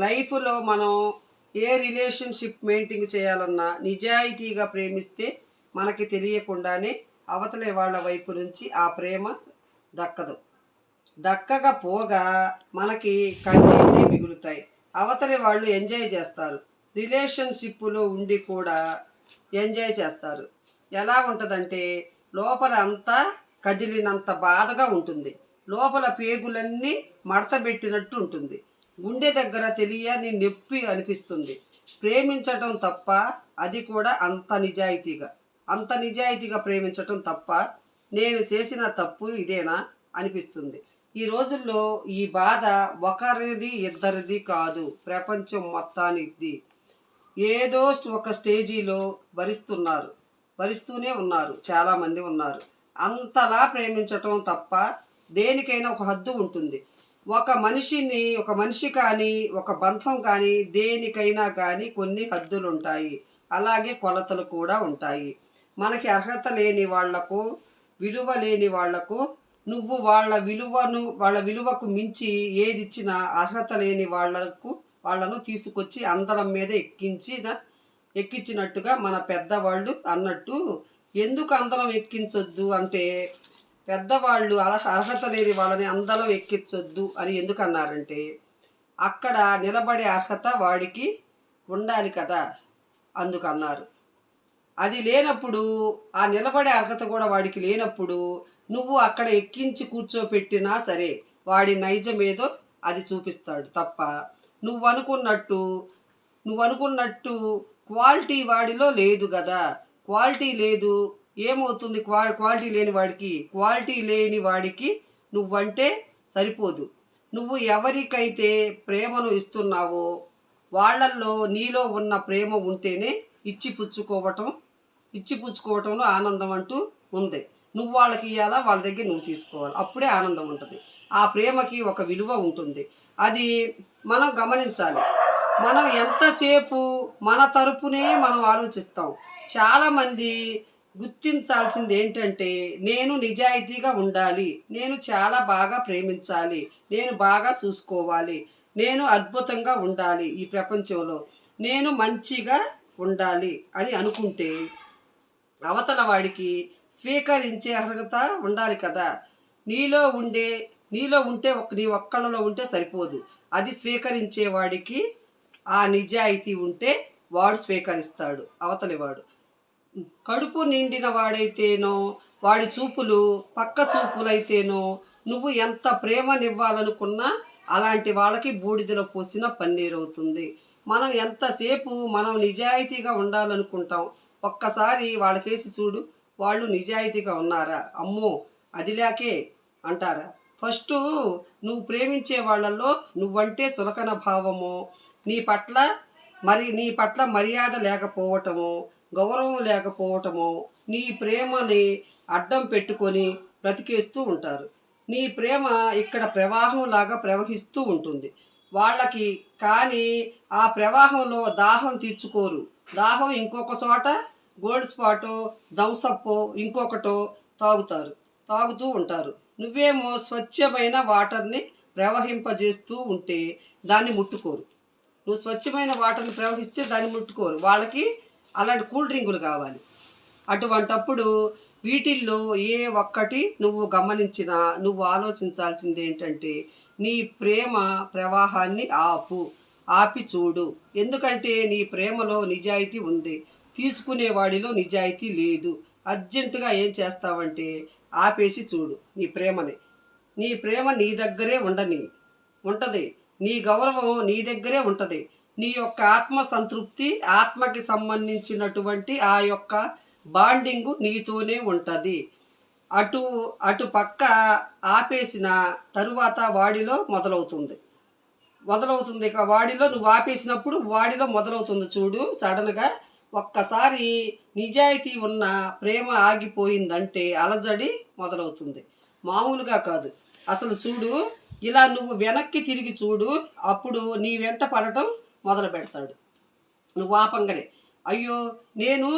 లైఫ్లో మనం ఏ relationship maintain చేయాలన్నా నిజాయితీగా ప్రేమిస్తే మనకి తెలియకుండానే అవతలి వాళ్ళ వైపు నుంచి ఆ ప్రేమ దక్కదు. దక్కకపోగా మనకి కన్నీళ్ళే మిగులుతాయి. అవతలి వాళ్ళు ఎంజాయ్ చేస్తారు. రిలేషన్షిప్లో ఉండి కూడా ఎంజాయ్ చేస్తారు. ఎలా ఉంటుందంటే లోపల అంతా కదిలినంత బాధగా ఉంటుంది. లోపల పేగులన్నీ మడతబెట్టినట్టు ఉంటుంది. గుండె దగ్గర తెలియని నొప్పి అనిపిస్తుంది. ప్రేమించటం తప్ప అది కూడా అంత నిజాయితీగా అంత నిజాయితీగా ప్రేమించటం తప్ప నేను చేసిన తప్పు ఇదేనా అనిపిస్తుంది. ఈ రోజుల్లో ఈ బాధ ఒకరిది ఇద్దరిది కాదు ప్రపంచం మొత్తానిది. ఏదో ఒక స్టేజీలో భరిస్తున్నారు భరిస్తూనే ఉన్నారు చాలామంది ఉన్నారు. అంతలా ప్రేమించటం తప్ప దేనికైనా ఒక హద్దు ఉంటుంది. ఒక మనిషిని ఒక మనిషి కానీ ఒక బంధం కానీ దేనికైనా కానీ కొన్ని హద్దులు ఉంటాయి అలాగే కొలతలు కూడా ఉంటాయి. మనకి అర్హత లేని వాళ్ళకు విలువ లేని వాళ్ళకు నువ్వు వాళ్ళ విలువను వాళ్ళ విలువకు మించి ఏది ఇచ్చినా అర్హత లేని వాళ్ళకు వాళ్ళను తీసుకొచ్చి అందరం మీద ఎక్కించి ఎక్కించినట్టుగా మన పెద్దవాళ్ళు అన్నట్టు ఎందుకు అందరం ఎక్కించొద్దు? అంటే పెద్దవాళ్ళు అర్హ అర్హత లేని వాళ్ళని అందరం ఎక్కించొద్దు అని ఎందుకన్నారంటే అక్కడ నిలబడే అర్హత వాడికి ఉండాలి కదా అందుకన్నారు. అది లేనప్పుడు ఆ నిలబడే అర్హత కూడా వాడికి లేనప్పుడు నువ్వు అక్కడ ఎక్కించి కూర్చోపెట్టినా సరే వాడి నైజమేదో అది చూపిస్తాడు తప్ప నువ్వు అనుకున్నట్టు నువ్వు అనుకున్నట్టు క్వాలిటీ వాడిలో లేదు కదా. క్వాలిటీ లేదు ఏమవుతుంది? క్వా క్వాలిటీ లేని వాడికి క్వాలిటీ లేని వాడికి నువ్వంటే సరిపోదు. నువ్వు ఎవరికైతే ప్రేమను ఇస్తున్నావో వాళ్ళల్లో నీలో ఉన్న ప్రేమ ఉంటేనే ఇచ్చి పుచ్చుకోవటం ఇచ్చి పుచ్చుకోవటంలో ఆనందం అంటూ ఉంది. నువ్వు వాళ్ళకి ఇవ్వాలా వాళ్ళ దగ్గర నువ్వు తీసుకోవాలి. అప్పుడే ఆనందం ఉంటుంది. ఆ ప్రేమకి ఒక విలువ ఉంటుంది. అది మనం గమనించాలి. మనం ఎంతసేపు మన తరపునే మనం ఆలోచిస్తాం. చాలామంది గుర్తించాల్సింది ఏంటంటే నేను నిజాయితీగా ఉండాలి. నేను చాలా బాగా ప్రేమించాలి. నేను బాగా చూసుకోవాలి. నేను అద్భుతంగా ఉండాలి ఈ ప్రపంచంలో. నేను మంచిగా ఉండాలి అని అనుకుంటే అవతల వాడికి స్వీకరించే అర్హత ఉండాలి కదా. నీలో ఉండే నీలో ఉంటే ఒక నీ ఒక్కళ్ళలో ఉంటే సరిపోదు. అది స్వీకరించే వాడికి ఆ నిజాయితీ ఉంటే వాడు స్వీకరిస్తాడు అవతలి వాడు. కడుపు నిండిన వాడైతేనో వాడి చూపులు పక్క చూపులైతేనో నువ్వు ఎంత ప్రేమనివ్వాలనుకున్నా అలాంటి వాళ్ళకి బూడిదలో పోసిన పన్నీరు అవుతుంది మనం ఎంతసేపు మనం నిజాయితీగా ఉండాలనుకుంటాం ఒక్కసారి వాళ్ళకేసి చూడు వాళ్ళు నిజాయితీగా ఉన్నారా? అమ్మో అదిలాకే అంటారా? ఫస్ట్ నువ్వు ప్రేమించే వాళ్ళల్లో నువ్వంటే సులకన భావము నీ పట్ల మరి నీ పట్ల మర్యాద లేకపోవటము గౌరవం లేకపోవటము నీ ప్రేమని అడ్డం పెట్టుకొని బ్రతికేస్తూ ఉంటారు. నీ ప్రేమ ఇక్కడ ప్రవాహం లాగా ప్రవహిస్తూ ఉంటుంది. వాళ్ళకి కానీ ఆ ప్రవాహంలో దాహం తీర్చుకోరు. దాహం ఇంకొక చోట గోల్డ్ స్పాటో దంసప్పో ఇంకొకటో తాగుతారు. తాగుతూ ఉంటారు. నువ్వేమో స్వచ్ఛమైన వాటర్ని ప్రవహింపజేస్తూ ఉంటే దాన్ని ముట్టుకోరు. నువ్వు స్వచ్ఛమైన వాటర్ని ప్రవహిస్తే దాన్ని ముట్టుకోరు. వాళ్ళకి అలాంటి కూల్ డ్రింకులు కావాలి. అటువంటప్పుడు వీటిల్లో ఏ ఒక్కటి నువ్వు గమనించినా నువ్వు ఆలోచించాల్సింది ఏంటంటే నీ ప్రేమ ప్రవాహాన్ని ఆపు ఆపి చూడు. ఎందుకంటే నీ ప్రేమలో నిజాయితీ ఉంది. తీసుకునే వాడిలో నిజాయితీ లేదు. అర్జెంటుగా ఏం చేస్తావంటే ఆపేసి చూడు నీ ప్రేమని. నీ ప్రేమ నీ దగ్గరే ఉండని ఉంటుంది. నీ గౌరవం నీ దగ్గరే ఉంటుంది. నీ యొక్క ఆత్మ సంతృప్తి ఆత్మకి సంబంధించినటువంటి ఆ యొక్క బాండింగు నీతోనే ఉంటుంది. అటు అటు పక్క ఆపేసిన తరువాత వాడిలో మొదలవుతుంది. మొదలవుతుంది ఇక వాడిలో నువ్వు ఆపేసినప్పుడు వాడిలో మొదలవుతుంది చూడు. సడన్గా ఒక్కసారి నిజాయితీ ఉన్న ప్రేమ ఆగిపోయిందంటే అలజడి మొదలవుతుంది. మామూలుగా కాదు. అసలు చూడు ఇలా నువ్వు వెనక్కి తిరిగి చూడు. అప్పుడు నీ వెంట పడటం మొదలు పెడతాడు. నువ్వు ఆపంగానే. అయ్యో నేను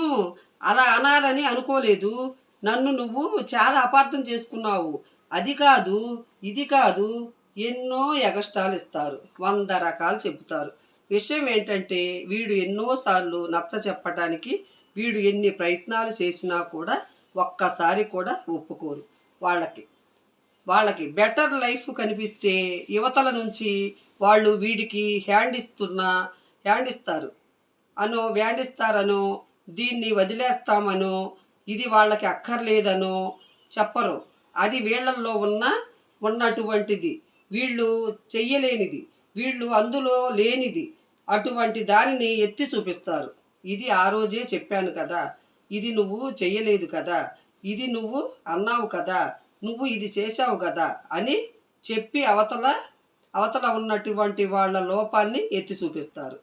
అలా అనాలని అనుకోలేదు. నన్ను నువ్వు చాలా అపార్థం చేసుకున్నావు. అది కాదు ఇది కాదు ఎన్నో ఎగస్టాలు ఇస్తారు. వంద రకాలు చెబుతారు. విషయం ఏంటంటే వీడు ఎన్నోసార్లు నచ్చ చెప్పటానికి వీడు ఎన్ని ప్రయత్నాలు చేసినా కూడా ఒక్కసారి కూడా ఒప్పుకోరు. వాళ్ళకి వాళ్ళకి బెటర్ లైఫ్ కనిపిస్తే యువతల నుంచి వాళ్ళు వీడికి హ్యాండ్ ఇస్తున్నా హ్యాండ్ ఇస్తారు. అను హ్యాండ్ ఇస్తారనో దీన్ని వదిలేస్తామనో ఇది వాళ్ళకి అక్కర్లేదనో చెప్పరు. అది వీళ్ళల్లో ఉన్న ఉన్నటువంటిది. వీళ్ళు చెయ్యలేనిది. వీళ్ళు అందులో లేనిది. అటువంటి దానిని ఎత్తి చూపిస్తారు. ఇది ఆ రోజే చెప్పాను కదా. ఇది నువ్వు చెయ్యలేదు కదా. ఇది నువ్వు అన్నావు కదా. నువ్వు ఇది చేసావు కదా అని చెప్పి అవతల అవతల ఉన్నటువంటి వాళ్ళ లోపాన్ని ఎత్తి చూపిస్తారు.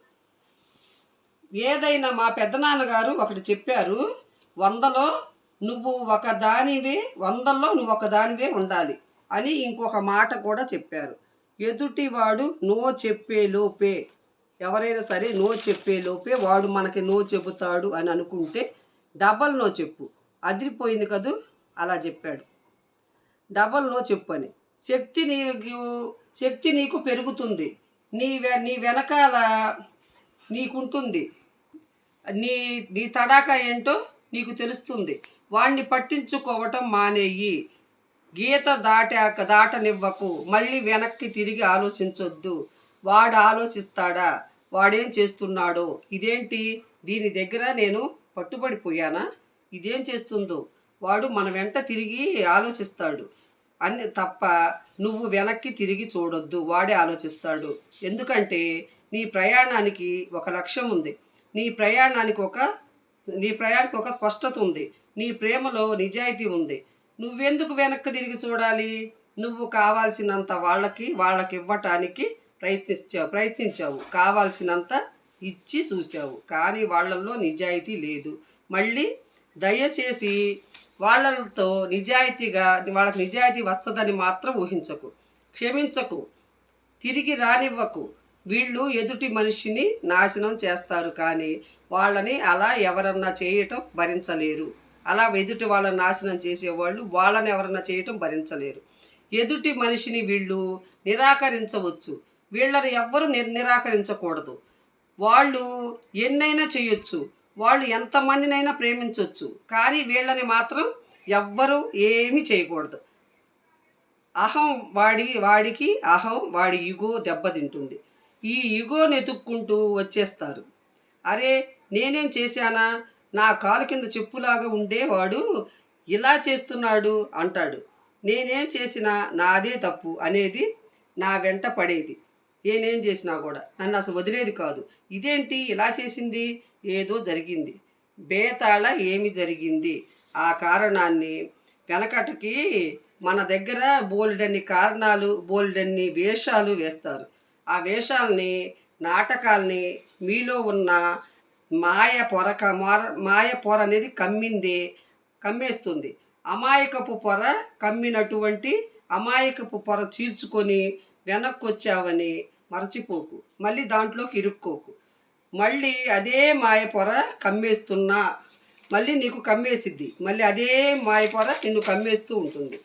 ఏదైనా మా పెద్దనాన్నగారు ఒకటి చెప్పారు వందలో నువ్వు ఒక దానివే వందల్లో నువ్వు ఒక దానివే ఉండాలి అని ఇంకొక మాట కూడా చెప్పారు. ఎదుటివాడు నో చెప్పే లోపే ఎవరైనా సరే నో చెప్పే లోపే వాడు మనకి నో చెబుతాడు అని అనుకుంటే డబల్ నో చెప్పు. అదిరిపోయింది కదూ? అలా చెప్పాడు. డబల్ నో చెప్పు అని. శక్తి నీకు శక్తి నీకు పెరుగుతుంది. నీ వె నీ వెనకాల నీకుంటుంది. నీ నీ తడాక ఏంటో నీకు తెలుస్తుంది. వాణ్ణి పట్టించుకోవటం మానేయి. గీత దాటాక దాటనివ్వకు. మళ్ళీ వెనక్కి తిరిగి ఆలోచించొద్దు. వాడు ఆలోచిస్తాడా? వాడేం చేస్తున్నాడో? ఇదేంటి? దీని దగ్గర నేను పట్టుబడిపోయానా? ఇదేం చేస్తుందో? వాడు మన వెంట తిరిగి ఆలోచిస్తాడు. అని తప్ప నువ్వు వెనక్కి తిరిగి చూడొద్దు వాడే ఆలోచిస్తాడు. ఎందుకంటే నీ ప్రయాణానికి ఒక లక్ష్యం ఉంది. నీ ప్రయాణానికి ఒక నీ ప్రయాణానికి ఒక స్పష్టత ఉంది. నీ ప్రేమలో నిజాయితీ ఉంది. నువ్వెందుకు వెనక్కి తిరిగి చూడాలి? నువ్వు కావాల్సినంత వాళ్ళకి వాళ్ళకి ఇవ్వటానికి ప్రయత్నించావు ప్రయత్నించావు. కావాల్సినంత ఇచ్చి చూసావు కానీ వాళ్ళల్లో నిజాయితీ లేదు. మళ్ళీ దయచేసి వాళ్ళతో నిజాయితీగా వాళ్ళకి నిజాయితీ వస్తుందని మాత్రం ఊహించకు. క్షమించకు. తిరిగి రానివ్వకు. వీళ్ళు ఎదుటి మనిషిని నాశనం చేస్తారు కానీ వాళ్ళని అలా ఎవరన్నా చేయటం భరించలేరు. అలా ఎదుటి వాళ్ళని నాశనం చేసేవాళ్ళు వాళ్ళని ఎవరన్నా చేయటం భరించలేరు. ఎదుటి మనిషిని వీళ్ళు నిరాకరించవచ్చు. వీళ్ళని ఎవ్వరు నిరాకరించకూడదు. వాళ్ళు ఎన్నైనా చేయొచ్చు. వాళ్ళు ఎంతమందినైనా ప్రేమించవచ్చు కానీ వీళ్ళని మాత్రం ఎవ్వరూ ఏమీ చేయకూడదు. అహం వాడి వాడికి అహం వాడి ఇగో దెబ్బతింటుంది ఈ యుగోని ఎతుక్కుంటూ వచ్చేస్తారు. అరే నేనేం చేశానా? నా కాలు కింద చెప్పులాగా ఉండేవాడు ఇలా చేస్తున్నాడు అంటాడు. నేనేం చేసినా నాదే తప్పు అనేది నా వెంట పడేది. నేనేం చేసినా కూడా నన్ను అసలు వదిలేది కాదు. ఇదేంటి ఇలా చేసింది? ఏదో జరిగింది. బేతాళ ఏమి జరిగింది? ఆ కారణాన్ని వెనకటికి మన దగ్గర బోల్డన్ని కారణాలు బోల్డన్ని వేషాలు వేస్తారు. ఆ వేషాలని నాటకాల్ని మీలో ఉన్న మాయ పొర మాయ పొర అనేది కమ్మింది కమ్మేస్తుంది. అమాయకపు పొర కమ్మినటువంటి అమాయకపు పొర చీల్చుకొని వెనక్కి వచ్చావని మరచిపోకు. మళ్ళీ దాంట్లోకి ఇరుక్కోకు. మళ్ళీ అదే మాయ పొర కమ్మేస్తున్నా. మళ్ళీ నీకు కమ్మేసిద్ది. మళ్ళీ అదే మాయ పొర నిన్ను కమ్మేస్తూ ఉంటుంది.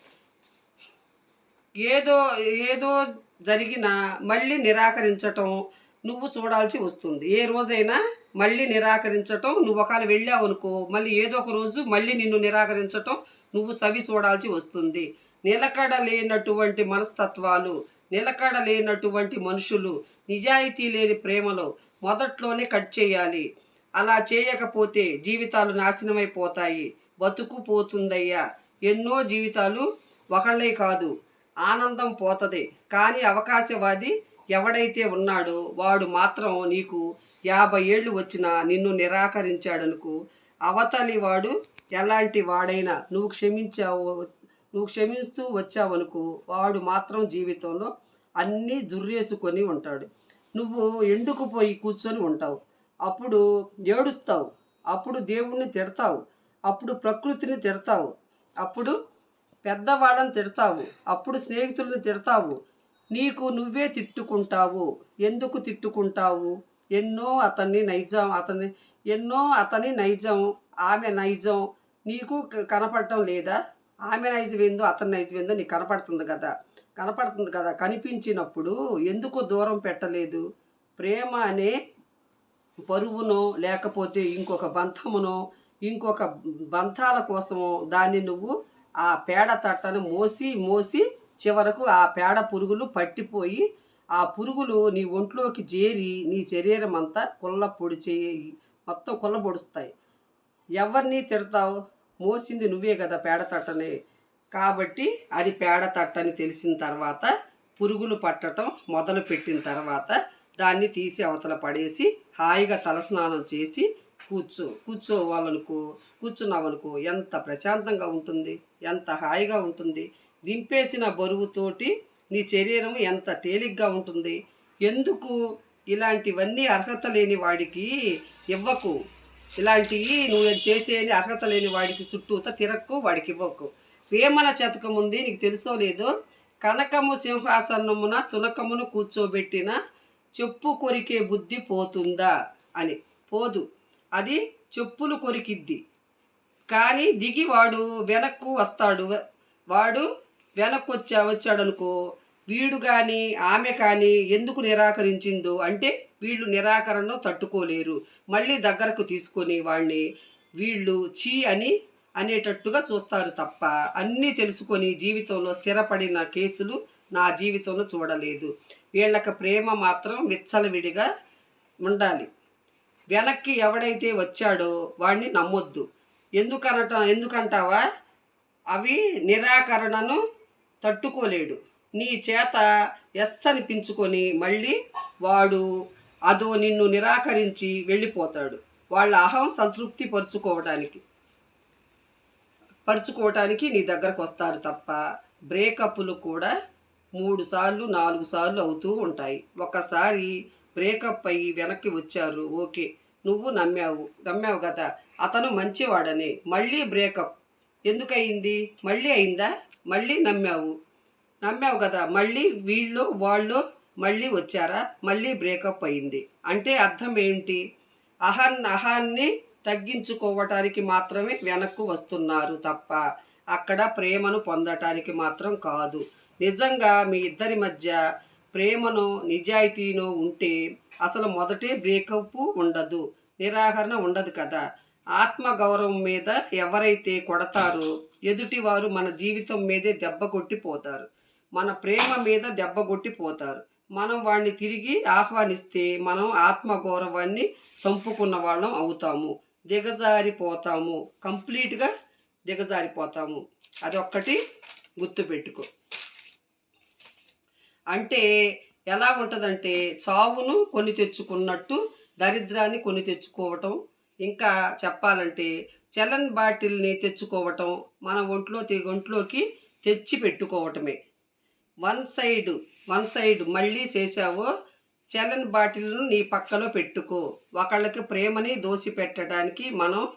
ఏదో ఏదో జరిగినా మళ్ళీ నిరాకరించటం నువ్వు చూడాల్సి వస్తుంది. ఏ రోజైనా మళ్ళీ నిరాకరించటం నువ్వు ఒకవేళ వెళ్ళావు అనుకో మళ్ళీ ఏదో ఒక రోజు మళ్ళీ నిన్ను నిరాకరించటం నువ్వు సవి చూడాల్సి వస్తుంది. నిలకడ లేనటువంటి మనస్తత్వాలు నిలకడ లేనటువంటి మనుషులు నిజాయితీ లేని ప్రేమలో మొదట్లోనే కట్ చేయాలి. అలా చేయకపోతే జీవితాలు నాశనమైపోతాయి. బతుకు పోతుందయ్యా. ఎన్నో జీవితాలు ఒకళ్ళే కాదు ఆనందం పోతది. కానీ అవకాశవాది ఎవడైతే ఉన్నాడో వాడు మాత్రం నీకు యాభై ఏళ్ళు వచ్చినా నిన్ను నిరాకరించాడనుకో అవతలి వాడు ఎలాంటి వాడైనా నువ్వు క్షమించావు నువ్వు క్షమిస్తూ వచ్చావనుకో వాడు మాత్రం జీవితంలో అన్నీ దుర్రేసుకొని ఉంటాడు. నువ్వు ఎండుకుపోయి కూర్చొని ఉంటావు. అప్పుడు ఏడుస్తావు. అప్పుడు దేవుణ్ణి తిడతావు. అప్పుడు ప్రకృతిని తిడతావు. అప్పుడు పెద్దవాళ్ళని తిడతావు. అప్పుడు స్నేహితులను తిడతావు. నీకు నువ్వే తిట్టుకుంటావు. ఎందుకు తిట్టుకుంటావు? ఎన్నో అతన్ని నైజం అతని ఎన్నో అతని నైజం ఆమె నైజం నీకు క- కనపడటం లేదా? ఆమె నైజం ఏందో అతని నైజం ఏందో నీకు కనపడుతుంది కదా. కనపడుతుంది కదా. కనిపించినప్పుడు ఎందుకు దూరం పెట్టలేదు? ప్రేమ అనే పరువునో లేకపోతే ఇంకొక బంధమునో ఇంకొక బంధాల కోసమో దాన్ని నువ్వు ఆ పేడ తట్టను మోసి మోసి చివరకు ఆ పేడ పురుగులు పట్టిపోయి ఆ పురుగులు నీ ఒంట్లోకి చేరి నీ శరీరం అంతా కుళ్ళ పొడి చేయి మొత్తం కుళ్ళ పొడుస్తాయి. ఎవరిని తిడతావు? మోసింది నువ్వే కదా పేడ తట్టని. కాబట్టి అది పేడ తట్టని తెలిసిన తర్వాత పురుగులు పట్టడం మొదలు పెట్టిన తర్వాత దాన్ని తీసి అవతల పడేసి హాయిగా తలస్నానం చేసి కూర్చో. కూర్చోవాలనుకో కూర్చున్నావనుకో ఎంత ప్రశాంతంగా ఉంటుంది ఎంత హాయిగా ఉంటుంది. దింపేసిన బరువుతోటి నీ శరీరం ఎంత తేలిగ్గా ఉంటుంది. ఎందుకు? ఇలాంటివన్నీ అర్హత లేని వాడికి ఇవ్వకు. ఇలాంటివి నువ్వు చేసేది అర్హత లేని వాడికి చుట్టూత తిరక్కు వాడికి ఇవ్వకు. వేమన చతకం ఉంది నీకు తెలుసో లేదో? కనకము సింహాసనమున సునకమును కూర్చోబెట్టిన చెప్పు కొరికే బుద్ధి పోతుందా? అని. పోదు. అది చెప్పులు కొరికిద్ది. కానీ దిగి వాడు వెనక్కు వస్తాడు. వాడు వెనక్కు వచ్చా వచ్చాడనుకో? వీడు కానీ ఆమె కానీ ఎందుకు నిరాకరించిందో అంటే వీళ్ళు నిరాకరణను తట్టుకోలేరు. మళ్ళీ దగ్గరకు తీసుకొని వాళ్ళని వీళ్ళు చీ అని అనేటట్టుగా చూస్తారు తప్ప అన్నీ తెలుసుకొని జీవితంలో స్థిరపడిన కేసులు నా జీవితంలో చూడలేదు. వీళ్ళకి ప్రేమ మాత్రం విచ్చలవిడిగా ఉండాలి. వెనక్కి ఎవడైతే వచ్చాడో వాడిని నమ్మొద్దు. ఎందుకనట ఎందుకంటావా? అవి నిరాకరణను తట్టుకోలేడు. నీ చేత ఎస్ అనిపించుకొని మళ్ళీ వాడు అదో నిన్ను నిరాకరించి వెళ్ళిపోతాడు. వాళ్ళ అహం సంతృప్తి పరుచుకోవడానికి పరుచుకోవటానికి నీ దగ్గరకు వస్తారు తప్ప బ్రేకప్లు కూడా మూడు సార్లు నాలుగు సార్లు అవుతూ ఉంటాయి. ఒకసారి బ్రేకప్ అయ్యి వెనక్కి వచ్చారు. ఓకే నువ్వు నమ్మావు. నమ్మావు కదా. అతను మంచివాడని. మళ్ళీ బ్రేకప్. ఎందుకయింది? మళ్ళీ అయిందా? మళ్ళీ నమ్మావు. నమ్మావు కదా మళ్ళీ వీళ్ళు వాళ్ళు మళ్ళీ వచ్చారా? మళ్ళీ బ్రేకప్ అయింది. అంటే అర్థం ఏంటి? అహన్ అహాన్ని తగ్గించుకోవటానికి మాత్రమే వెనక్కు వస్తున్నారు తప్ప అక్కడ ప్రేమను పొందటానికి మాత్రం కాదు. నిజంగా మీ ఇద్దరి మధ్య ప్రేమను నిజాయితీనో ఉంటే అసలు మొదటే బ్రేకప్ ఉండదు. నిరాకరణ ఉండదు కదా. ఆత్మగౌరవం మీద ఎవరైతే కొడతారో ఎదుటివారు మన జీవితం మీదే దెబ్బ కొట్టిపోతారు. మన ప్రేమ మీద దెబ్బ కొట్టిపోతారు మనం వాడిని తిరిగి ఆహ్వానిస్తే మనం ఆత్మగౌరవాన్ని చంపుకున్న వాళ్ళం అవుతాము. దిగజారిపోతాము. కంప్లీట్గా దిగజారిపోతాము. అదొక్కటి గుర్తుపెట్టుకో అంటే ఎలా ఉంటుందంటే చావును కొని తెచ్చుకున్నట్టు దరిద్రాన్ని కొని తెచ్చుకోవటం ఇంకా చెప్పాలంటే చలన్ బాటిల్ని తెచ్చుకోవటం మన ఒంట్లో ఒంట్లోకి తెచ్చి పెట్టుకోవటమే. వన్ సైడ్ వన్ సైడ్ మళ్ళీ చేసావో సెలన్ బాటిల్ను నీ పక్కలో పెట్టుకో. ఒకళ్ళకి ప్రేమని దోసి పెట్టడానికి మనం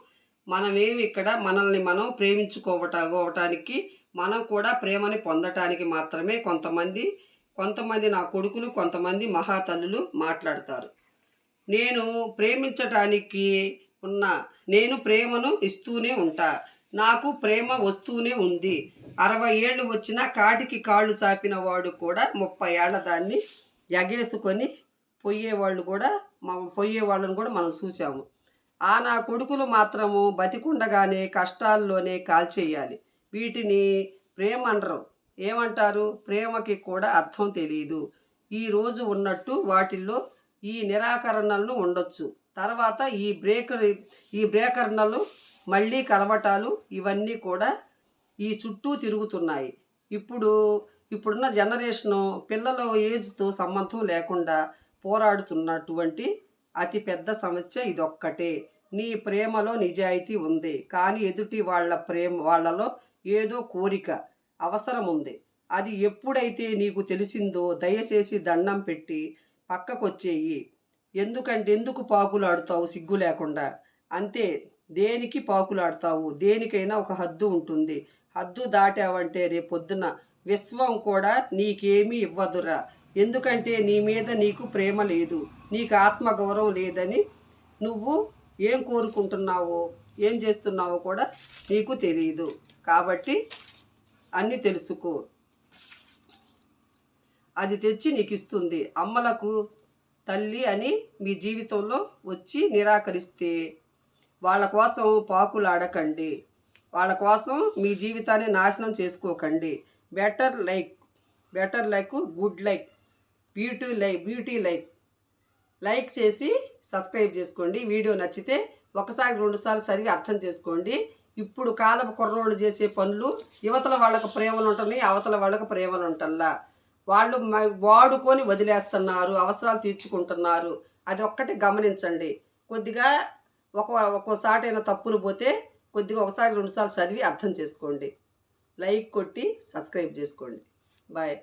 మనమేమి ఇక్కడ మనల్ని మనం ప్రేమించుకోవటానికి మనం కూడా ప్రేమని పొందటానికి మాత్రమే కొంతమంది కొంతమంది నా కొడుకులు కొంతమంది మహాతల్లులు మాట్లాడతారు. నేను ప్రేమించటానికి ఉన్న నేను ప్రేమను ఇస్తూనే ఉంటా. నాకు ప్రేమ వస్తూనే ఉంది. అరవై ఏళ్ళు వచ్చినా కాటికి కాళ్ళు చాపిన వాడు కూడా ముప్పై ఏళ్ళ దాన్ని ఎగేసుకొని పొయ్యేవాళ్ళు కూడా మా పొయ్యే వాళ్ళని కూడా మనం చూసాము ఆ నా కొడుకులు మాత్రము బతికుండగానే కష్టాల్లోనే కాల్చేయాలి. వీటిని ప్రేమ అనరు. ఏమంటారు? ప్రేమకి కూడా అర్థం తెలియదు ఈ రోజు ఉన్నట్టు వాటిల్లో ఈ నిరాకరణలు ఉండొచ్చు. తర్వాత ఈ బ్రేకర్ ఈ బ్రేకరణలు మళ్ళీ కలవటాలు ఇవన్నీ కూడా ఈ చుట్టూ తిరుగుతున్నాయి. ఇప్పుడు ఇప్పుడున్న జనరేషను పిల్లల ఏజ్తో సంబంధం లేకుండా పోరాడుతున్నటువంటి అతి పెద్ద సమస్య ఇదొక్కటే. నీ ప్రేమలో నిజాయితీ ఉంది కానీ ఎదుటి వాళ్ళ ప్రేమ వాళ్ళలో ఏదో కోరిక అవసరం ఉంది. అది ఎప్పుడైతే నీకు తెలిసిందో దయచేసి దండం పెట్టి పక్కకొచ్చేయి. ఎందుకంటే ఎందుకు పాకులాడుతావు సిగ్గు లేకుండా? అంతే. దేనికి పాకులాడతావు? దేనికైనా ఒక హద్దు ఉంటుంది. హద్దు దాటావంటే రేపొద్దున విశ్వం కూడా నీకేమీ ఇవ్వదురా. ఎందుకంటే నీ మీద నీకు ప్రేమ లేదు. నీకు ఆత్మగౌరవం లేదని నువ్వు ఏం కోరుకుంటున్నావో ఏం చేస్తున్నావో కూడా నీకు తెలియదు కాబట్టి అన్నీ తెలుసుకో. అది తెచ్చి నీకు ఇస్తుంది అమ్మలకు తల్లి అని మీ జీవితంలో వచ్చి నిరాకరిస్తే వాళ్ళ కోసం పాకులాడకండి. వాళ్ళ కోసం మీ జీవితాన్ని నాశనం చేసుకోకండి. Better like better like good like beauty like beauty like. Like చేసి సబ్స్క్రైబ్ చేసుకోండి. వీడియో నచ్చితే ఒకసారి రెండుసార్లు చదివి అర్థం చేసుకోండి. ఇప్పుడు కాలపు కుర్రోళ్ళు చేసే పనులు యువతల వాళ్ళకు ప్రేమలు ఉంటున్నాయి అవతల వాళ్ళకు ప్రేమలు ఉంటల్లా. వాళ్ళు వాడుకొని వదిలేస్తున్నారు అవసరాలు తీర్చుకుంటున్నారు. అది ఒక్కటి గమనించండి. కొద్దిగా ఒక ఒక్కోసార్ అయినా తప్పులు పోతే కొద్దిగా ఒకసారి రెండుసార్లు చదివి అర్థం చేసుకోండి. లైక్ కొట్టి సబ్స్క్రైబ్ చేసుకోండి. బాయ్.